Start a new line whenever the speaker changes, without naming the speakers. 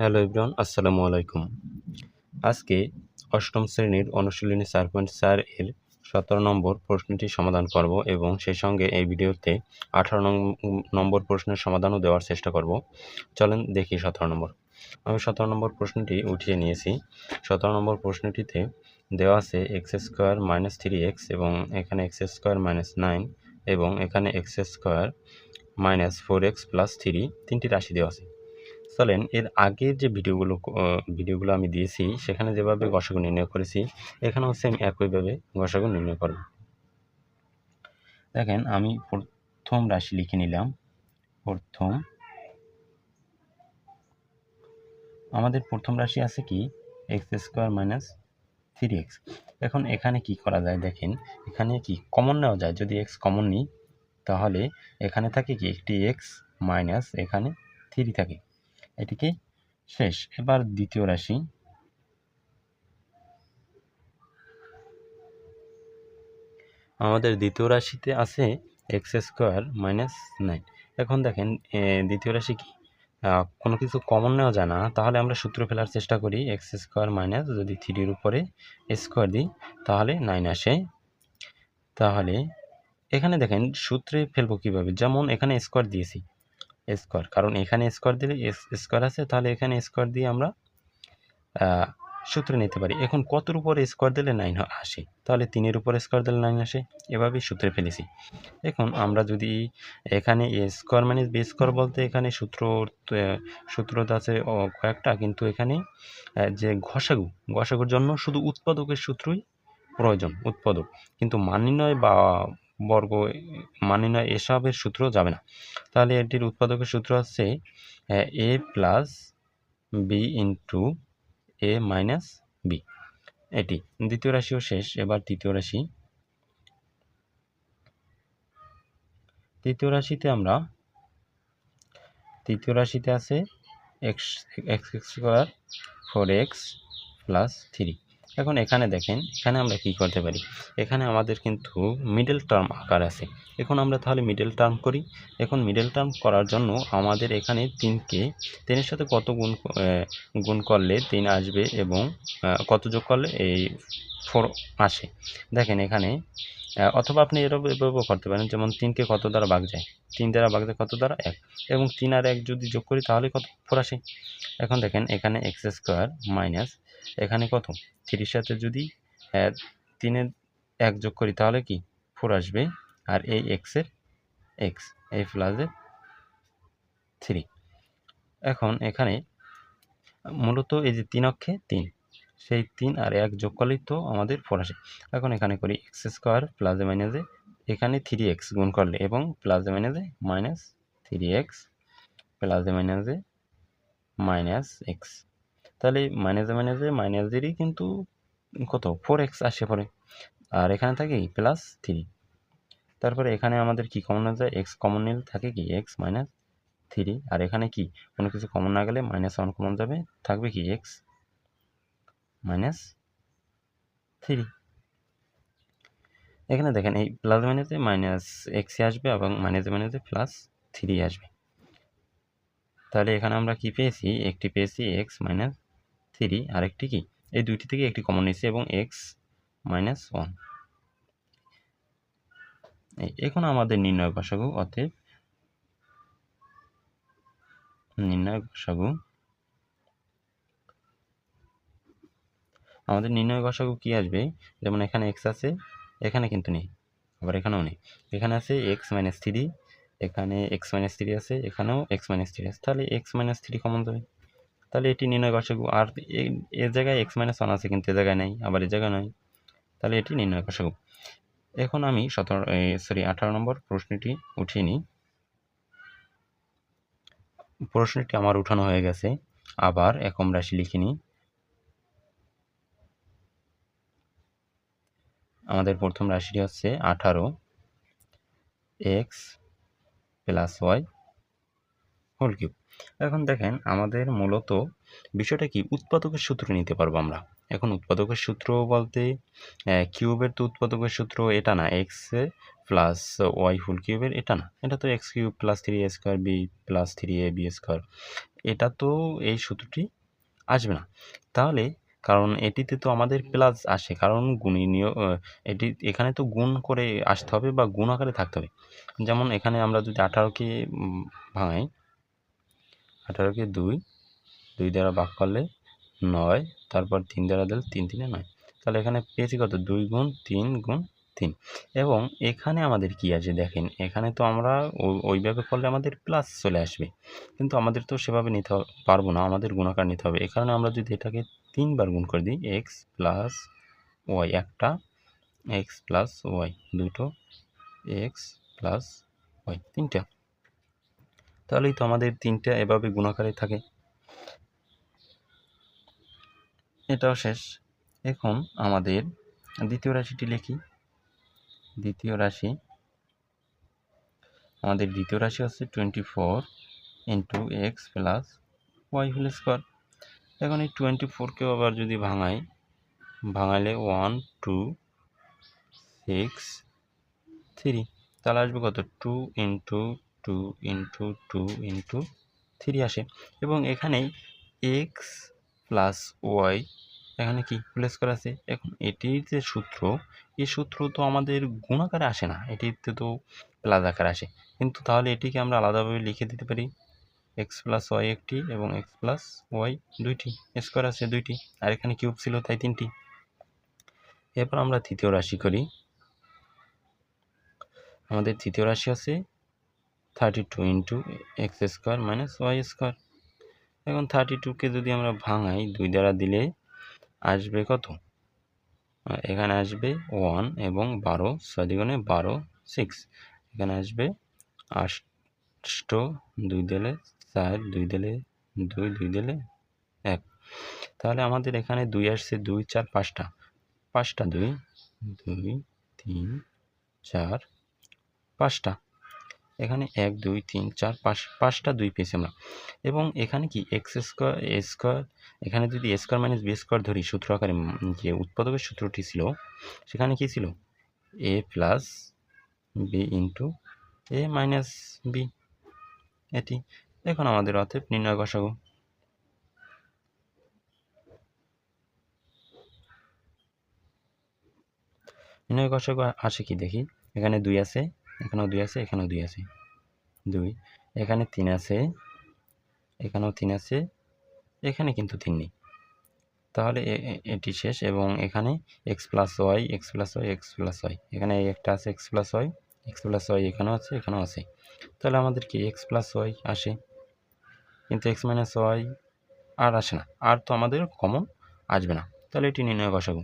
Hello Ibran আসসালামু আলাইকুম। আজকে অষ্টম শ্রেণির অনুশীলনী চার পয়েন্ট চার এর সতেরো নম্বর প্রশ্নটি সমাধান করব এবং সেই সঙ্গে এই ভিডিওতে আঠারো নম্বর প্রশ্নের সমাধানও দেওয়ার চেষ্টা করব। চলেন দেখি সতেরো নম্বর। আমি সতেরো নম্বর প্রশ্নটি উঠিয়ে নিয়েছি। সতেরো নম্বর প্রশ্নটিতে দেওয়া আছে x square minus three x এবং এখানে এক্স স্কোয়ার মাইনাস নাইন এবং এখানে x square minus four x plus three তিনটি রাশি দেওয়া আছে। চলেন, এর আগের যে ভিডিওগুলো ভিডিওগুলো আমি দিয়েছি, সেখানে যেভাবে গসাগু নির্ণয় করেছি, এখানেও সেম একইভাবে গসাগু নির্ণয় করব। দেখেন, আমি প্রথম রাশি লিখে নিলাম, প্রথম। আমাদের প্রথম রাশি আছে কি? X square minus three x এখন এখানে কি করা যায় দেখেন, এখানে কি কমন নেওয়া যায়? যদি এক্স কমন নিই, তাহলে এখানে থাকে কি, একটি এক্স মাইনাস এখানে থ্রি থাকে। এটিকে শেষ। এবার দ্বিতীয় রাশি। আমাদের দ্বিতীয় রাশিতে আছে এক্স স্কোয়ার মাইনাস নাইন এখন দেখেন দ্বিতীয় রাশি কি? কোনো কিছু কমন নেওয়া যায় না। তাহলে আমরা সূত্র ফেলার চেষ্টা করি এক্স স্কোয়ার মাইনাস যদি থ্রির উপরে স্কোয়ার দিই, তাহলে নাইন আসে। তাহলে এখানে দেখেন, সূত্রে ফেলব কীভাবে? যেমন এখানে স্কোয়ার দিয়েছি। স্কোয়ার। কারণ এখানে স্কোয়ার দিলে স্কোয়ার আছে, তাহলে এখানে স্কোয়ার দিয়ে আমরা সূত্রে নিতে পারি। এখন কতর উপর স্কোয়ার দিলে নাইন আসে? তাহলে তিনের উপর স্কোয়ার দিলে নাইন আসে। এভাবেই সূত্রে ফেলেছি। এখন আমরা যদি এখানে স্কোয়ার মাইনাস বি স্কোয়ার বলতে এখানে সূত্র সূত্র আছে কয়েকটা। কিন্তু এখানে যে ঘষাগু, ঘষাগুর জন্য শুধু উৎপাদকের সূত্রই প্রয়োজন, উৎপাদক। কিন্তু মান নির্ণয় বা বর্গ মানে না এসবের সূত্র যাবে না। তাহলে এটির উৎপাদকের সূত্র হচ্ছে a plus b into a minus b. এটি দ্বিতীয় রাশিও শেষ, এবার তৃতীয় রাশি। তৃতীয় রাশিতে আমরা, তৃতীয় রাশিতে আছে x x square four x plus three এখন এখানে দেখেন, এখানে আমরা কি করতে পারি? এখানে আমাদের কিন্তু মিডল টার্ম আকার আছে। এখন আমরা তাহলে মিডল টার্ম করি। এখন মিডল টার্ম করার জন্য আমাদের এখানে তিনকে, তিনের সাথে কত গুণ গুণ করলে তিন আসবে এবং কত যোগ করলে এই ফোর আসে। দেখেন এখানে অথবা আপনি এরকম করতে পারেন, যেমন তিনকে কত দ্বারা ভাগ যায়? তিন দ্বারা ভাগ যায় কত দ্বারা? এক। এবং তিন আর এক যদি যোগ করি, তাহলে কত? ফোর আসে। এখন দেখেন, এখানে এক্স স্কোয়ার মাইনাস এখানে কত? থ্রির সাথে যদি তিনের এক যোগ করি, তাহলে কি? ফোর আসবে। আর এই এক্সের এক্স এই প্লাসের থ্রি এখন এখানে মূলত এই যে তিন অক্ষে তিন। সেই তিন আর এক যোগ করলেই তো আমাদের ফোর আসে এখন এখানে করি এক্স স্কোয়ার প্লাসে মাইনাসে এখানে থ্রি এক্স গুণ করলে এবং প্লাসে মাইনাসে মাইনাস থ্রি এক্স প্লাসে মাইনাসে মাইনাস এক্স। তাহলে মাইনাসে মাইনাসে মাইনাসেরই কিন্তু কত? ফোর এক্স আসে পরে। আর এখানে থাকে প্লাস থ্রি। তারপরে এখানে আমাদের কি কমন যায় এক্স কমন নিলে থাকে কি? X minus three. আর এখানে কি? কোনো কিছু কমন না গেলে মাইনাস ওয়ান কমন যাবে, থাকবে কি? X minus three. এখানে দেখেন, এই প্লাস মাইনাসে মাইনাস এক্সে আসবে এবং মাইনাসে মাইনাসে প্লাস থ্রি আসবে। তাহলে এখানে আমরা কি পেয়েছি? একটি পেয়েছি এক্স মাইনাস থ্রি আরেকটি কি? এই দুইটি থেকে একটি কমন নিয়েছি এবং এক্স মাইনাস ওয়ান এখন আমাদের নির্ণয় গসাগু অতএব নির্ণয় গসাগু আমাদের নির্ণয় গসাগু কি আসবে? যেমন এখানে এক্স আছে, এখানে কিন্তু নেই, আবার এখানেও নেই। এখানে আছে এক্স মাইনাস থ্রি এখানে এক্স মাইনাস থ্রি আছে, এখানেও এক্স মাইনাস থ্রি আছে। তাহলে এক্স মাইনাস থ্রি কমন যাবে তাহলে এটি নির্ণয় গসাগু আর এ জায়গায় এক্স মাইনাস ওয়ান আছে কিন্তু এ জায়গায় নেই, আবার এ জায়গায় নয়। তাহলে এটি নির্ণয় গসাগু এখন আমি সতেরো সরি আঠারো নম্বর প্রশ্নটি উঠিয়ে নিই। প্রশ্নটি আমার উঠানো হয়ে গেছে, আবার একম রাশি লিখে আমাদের প্রথম রাশিটি হচ্ছে আঠারো x plus y whole cube. এখন দেখেন, আমাদের মূলত বিষয়টা কি? উৎপাদকের সূত্র নিতে পারব আমরা। এখন উৎপাদকের সূত্র বলতে কিউবের তো উৎপাদকের সূত্র এটা না, এক্স প্লাস ওয়াই ফুল কিউবের এটা না। এটা তো x cube plus three a square, b plus three a b square. এটা তো এই সূত্রটি আসবে না। তাহলে কারণ এটিতে তো আমাদের প্লাস আসে। কারণ গুণনীয় এটি, এখানে তো গুণ করে আসতে হবে বা গুণ আকারে থাকতে হবে। যেমন এখানে আমরা যদি আঠারোকে ভাঙাই, আঠারোকে দুই দুই দ্বারা ভাগ করলে নয়, তারপর তিন দ্বারা দিলে তিন, তিনে নয়। তাহলে এখানে পেয়েছি কত? দুই গুণ তিন গুণ তিন। এবং এখানে আমাদের কি আছে দেখেন, এখানে তো আমরা ওইভাবে করলে আমাদের প্লাস চলে আসবে। কিন্তু আমাদের তো সেভাবে নিতে পারব না, আমাদের গুণাকার নিতে হবে। এই কারণে আমরা যদি এটাকে তিনবার গুণ করে দিই এক্স প্লাস ওয়াই একটা এক্স প্লাস ওয়াই দুটো এক্স প্লাস ওয়াই তিনটা। তাহলেই তো আমাদের তিনটা এভাবে গুণাকারে থাকে। এটাও শেষ। এখন আমাদের দ্বিতীয় রাশিটি লিখি। দ্বিতীয় রাশি। আমাদের দ্বিতীয় রাশি হচ্ছে twenty four into x plus y whole square এখন এই টোয়েন্টি ফোরকেও আবার যদি ভাঙাই ভাঙালে ওয়ান টু সিক্স থ্রি তাহলে আসবে কত? Two into two into two into three আসে। এবং এখানেই এক্স প্লাস ওয়াই এখানে কি? প্লেস করা আছে। এখন এটির যে সূত্র, এই সূত্র তো আমাদের গুণাকারে আসে না। এটিতে তো প্লাস আকারে আসে। কিন্তু তাহলে এটিকে আমরা আলাদাভাবে লিখে দিতে পারি। এক্স প্লাস ওয়াই একটি এবং এক্স প্লাস ওয়াই দুইটি। স্কোয়ার আছে দুইটি, আর এখানে কিউব ছিল তাই তিনটি। এরপর আমরা তৃতীয় রাশি করি। আমাদের তৃতীয় রাশি আছে thirty two into x square minus y square এখন থার্টি টুকে যদি আমরা ভাঙাই, দুই দ্বারা দিলে আসবে কত? এখানে আসবে ওয়ান এবং বারো ছয় দ্বিগুণে বারো সিক্স এখানে আসবে আষ্ট, দুই দিলে চার, দুই দিলে দুই দুই দিলে এক। তাহলে আমাদের এখানে দুই আসছে দুই, চার, পাঁচটা। পাঁচটা দুই দুই, তিন, চার, পাঁচটা। এখানে এক, দুই, তিন, চার, পাঁচ, পাঁচটা দুই পেয়েছি আমরা। এবং এখানে কি এক্স স্কোয়ার এ স্কোয়ার এখানে যদি a square minus b square ধরি, সূত্র আকারে যে উৎপাদকের সূত্রটি ছিল, সেখানে কি ছিল? A plus b into a minus b এটি। এখন আমাদের অতএব নির্ণয় গসাগু নির্ণয় গসাগু আসে কি দেখি? এখানে দুই আছে, এখানেও দুই আছে, এখানেও দুই আছে। দুই, এখানে তিন আছে, এখানেও তিন আছে, এখানে কিন্তু তিন নেই। তাহলে এটি শেষ এবং এখানে x plus y x plus y x plus y এখানে একটা আছে x plus y x plus y এখানেও আছে এখানেও আছে। তাহলে আমাদের কি এক্স প্লাস ওয়াই আসে? কিন্তু এক্স মাইনাস ওয়াই আর আসে না। আর তো আমাদের কমন আসবে না। তাহলে এটি নির্ণয় বসাবো।